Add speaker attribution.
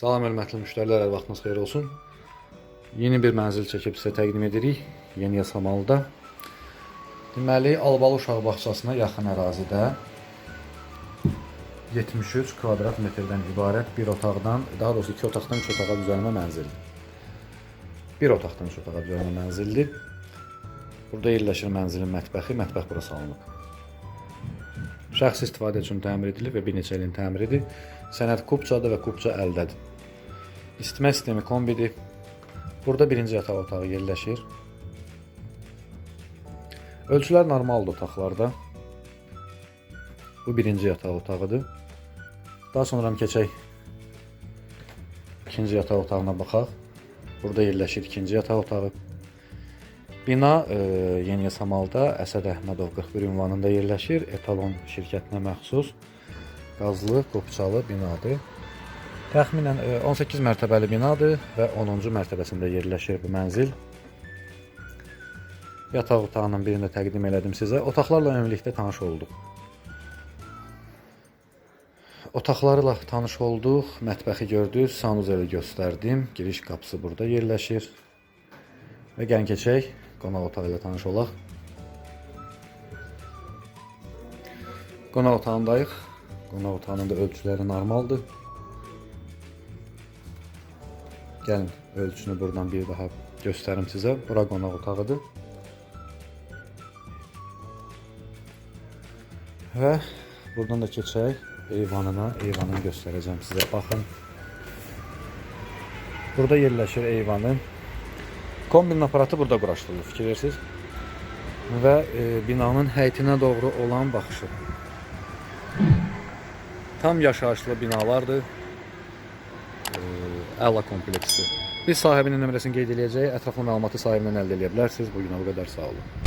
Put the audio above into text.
Speaker 1: Salam hörmətli müştərilər, hər vaxtınız xeyir olsun. Yeni bir mənzil çəkib sizə təqdim edirik Yeni Yasamalda. Deməli, Albalı uşaq bağçasına yaxın ərazidə 73 kvadrat metrdən ibarət bir otaqdan, daha doğrusu iki otaqdan üç otağa düzəlmə mənzildir. Bir otaqdan üç otağa düzəlmə mənzildir. Burada yerləşir mənzilin mətbəxi, mətbəx bura salınıb. Şəxsi istifadə üçün təmir edilib və bir neçə ilin təmiridir. Sənəd kupçadır və kupça əldədir. İstimə sistemi kombidir. Burada birinci yataq otağı yerləşir. Ölçülər normaldır otaqlarda. Bu birinci yataq otağıdır. Daha sonra keçək ikinci yataq otağına baxaq. Burada yerləşir ikinci yataq otağı. Bina e, Yeni Yasamalda Əsəd Əhmədov 41 ünvanında yerləşir. Etalon şirkətinə məxsus qazlı, qopçalı binadır. Təxminən e, 18 mərtəbəli binadır və 10-cu mərtəbəsində yerləşir bu mənzil. Yataq otağının birini də təqdim elədim sizə. Otaqlarla ümumilikdə tanış olduq. Otaqlarla tanış olduq, mətbəxi gördük, sanuzeli göstərdim. Giriş qapısı burada yerləşir. Və gəlin keçək, qonaq otağı ilə tanış olaq. Qonaq otağındayıq. Qonaq otağının da ölçüləri normaldır. Gəlin ölçünü buradan bir daha göstərim sizə. Bura qonaq otağıdır. Və buradan da keçək eyvanına. Eyvanını göstərəcəm sizə. Baxın. Burada yerləşir eyvanın. Kombinin aparatı burada quraşdırılır, fikir verirsiniz. Və e, binanın həyətinə doğru olan baxışı. Tam yaşayışlı binalardır. Əla kompleksdir. Biz sahibinin nömrəsini qeyd edəcəyik. Ətraflı məlumatı sahibindən əldə edə bilərsiniz. Bu günə bu qədər sağ olun.